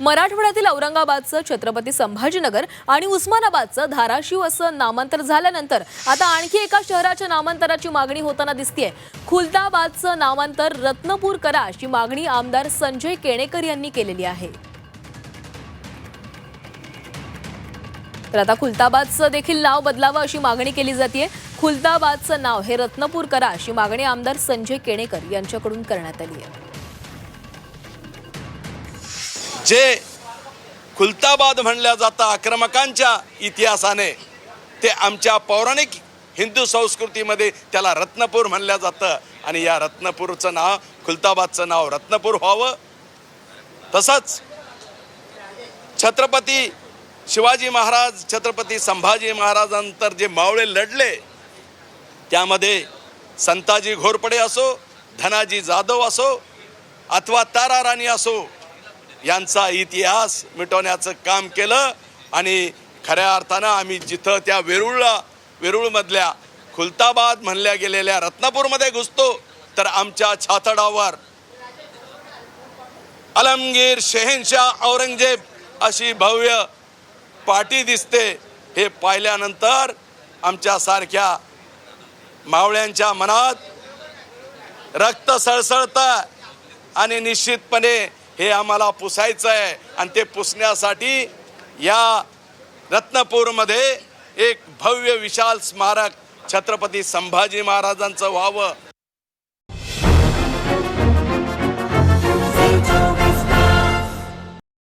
मराठवाड्यातील औरंगाबादचं छत्रपती संभाजीनगर आणि उस्मानाबादचं धाराशिव असं नामांतर झाल्यानंतर आता आणखी एका शहराच्या नामांतराची मागणी होताना दिसतीये. खुलताबादचं नामांतर रत्नपूर करा अशी मागणी आमदार संजय केणेकर यांनी केलेली आहे. तर आता खुलताबादचं देखील नाव बदलावं अशी मागणी केली जाते खुलताबादचं नाव हे रत्नपूर करा अशी मागणी आमदार संजय केणेकर यांच्याकडून करण्यात आली आहे जे खुलताबाद म्हणल्या जातं आक्रमकांच्या इतिहासाने ते आमच्या पौराणिक हिंदू संस्कृतीमध्ये त्याला रत्नपूर म्हणलं जातं. आणि या रत्नपूरचं नाव खुलताबादचं नाव रत्नपूर व्हावं. तसंच छत्रपती शिवाजी महाराज छत्रपती संभाजी महाराजांतर जे मावळे लढले त्यामध्ये संताजी घोरपडे असो धनाजी जाधव असो अथवा तारा राणी असो यांचा इतिहास मिटवण्याचं काम केलं आणि खऱ्या अर्थानं आम्ही जिथं त्या वेरूळला वेरूळमधल्या खुलताबाद म्हणल्या गेलेल्या रत्नापूरमध्ये घुसतो तर आमच्या छातडावर अलमगीर शहेनशाह औरंगजेब अशी भव्य पाटी दिसते. हे पाहिल्यानंतर आमच्यासारख्या मावळ्यांच्या मनात रक्त सळसळतं आणि निश्चितपणे हे आम्हाला पुसायचं आहे आणि ते पुसण्यासाठी या रत्नपूरमध्ये एक भव्य विशाल स्मारक छत्रपती संभाजी महाराजांचं व्हावं.